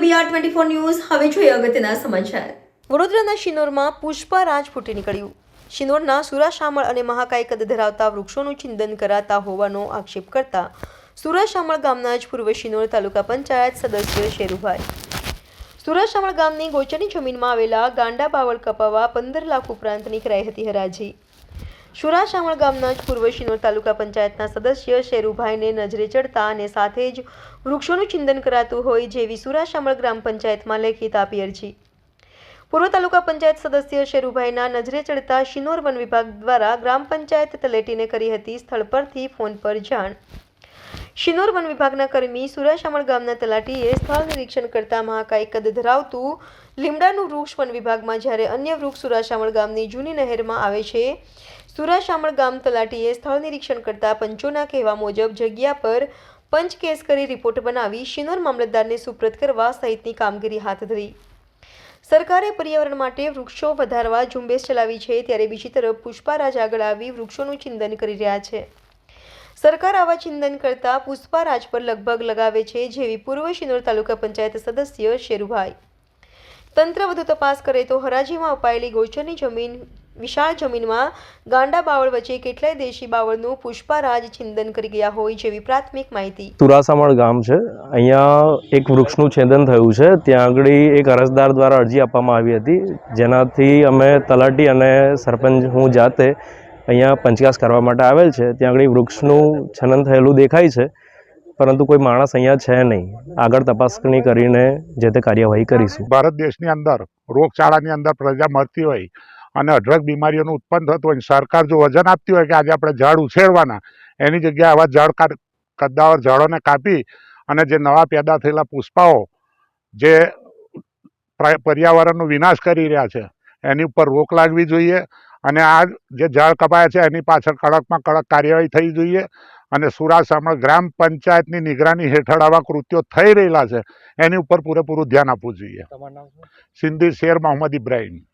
BR twenty four news હવે જોઈએ અગત્યના સમાચાર. વડોદરાના શિનોરમાં પુષ્પા રાજ ફૂટી નીકળ્યું. શિનોરના સુરાશામળ અને મહાકાય કદ ધરાવતા વૃક્ષોનું ચિંતન કરાતા હોવાનો આક્ષેપ કરતા સુરાશામળ ગામના જ પૂર્વ શિનોર તાલુકા પંચાયત સદસ્ય શેરુભાઈ. સુરાશામળ ગામની ગોચરની જમીનમાં આવેલા ગાંડા બાવળ કપાવા પંદર લાખ ઉપરાંતની કરાઈ હતી હરાજી. શુરાશામળ ગામના જ પૂર્વ શિનોર તાલુકા પંચાયતના સદસ્ય શેરુભાઈને નજરે ચડતા અને સાથે જ વૃક્ષોનું ચિંતન કરાતું હોય જેવી સુરાશામળ ગ્રામ પંચાયતમાં લેખિત આપી અરજી. પૂર્વ તાલુકા પંચાયત સદસ્ય શેરુભાઈના નજરે ચડતા શિનોર વન વિભાગ દ્વારા ગ્રામ પંચાયત તલેટીને કરી હતી સ્થળ પરથી ફોન પર જાણ. શિનોર વન વિભાગના કર્મી સુરાશામળ ગામના તલાટીએ સ્થળ નિરીક્ષણ કરતા મહાકાય કદ ધરાવતું લીમડાનું વૃક્ષ વન વિભાગમાં જ્યારે અન્ય વૃક્ષ સુરાશામળ ગામની જૂની નહેરમાં આવે છે સુરાશામળ ગામ તલાટીએ સ્થળ નિરીક્ષણ કરતા પંચોના કહેવા મુજબ જગ્યા પર પંચ કેસ કરી રિપોર્ટ બનાવી શિનોર મામલતદારને સુપ્રત કરવા સહિતની કામગીરી હાથ ધરી. સરકારે પર્યાવરણ માટે વૃક્ષો વધારવા ઝુંબેશ ચલાવી છે, ત્યારે બીજી તરફ પુષ્પારાજ આગળ આવી વૃક્ષોનું ચિંતન કરી રહ્યા છે. સરકાર આવા ચિંતન કરતા પુષ્પારાજ પર લગભગ લગાવે છે જેવી પૂર્વ શિનોર તાલુકા પંચાયત સદસ્ય શેરુભાઈ. તંત્ર વધુ તપાસ કરે તો હરાજીમાં અપાયેલી ગોચરની જમીન વિશાળ જમીનમાં ગાંડા બાવળ વચ્ચે કેટલાય દેશી બાવળનું પુષ્પારાજ છિંદન કરી ગયા હોય જેવી પ્રાથમિક માહિતી. તુરાસામણ ગામ છે. અહીંયા એક વૃક્ષનું છેદન થયું છે. ત્યાં આગળ એક અરજદાર દ્વારા અરજી આપવામાં આવી હતી. જેનાથી અમે તલાટી અને સરપંચ હું જાતે અહીંયા પંચકાસ કરવા માટે આવેલ છે. ત્યાં આગળ વૃક્ષનું છનન થયેલું દેખાય છે. પરંતુ કોઈ માણસ અહીંયા છે નહીં. આગળ તપાસણી કરીને જે તે કાર્યવાહી કરીશું. ભારત દેશની અંદર રોગચાળાની અંદર પ્રજા મરતી હોય અને અઢળક બીમારીઓનું ઉત્પન્ન થતું હોય સરકાર જો વજન આપતી હોય કે આજે આપણે ઝાડ ઉછેરવાના એની જગ્યાએ આવા ઝાડ કદ્દાવર ઝાડોને કાપી અને જે નવા પેદા થયેલા પુષ્પાઓ જે પ્ર- પર્યાવરણનો વિનાશ કરી રહ્યા છે એની ઉપર રોક લાગવી જોઈએ અને આ જે ઝાડ કપાયા છે એની પાછળ કડકમાં કડક કાર્યવાહી થવી જોઈએ અને સુરાસામણ ગ્રામ પંચાયતની નિગરાની હેઠળ આવા કૃત્યો થઈ રહેલા છે એની ઉપર પૂરેપૂરું ધ્યાન આપવું જોઈએ. સિંધી શેર મોહમ્મદ ઇબ્રાહીમ.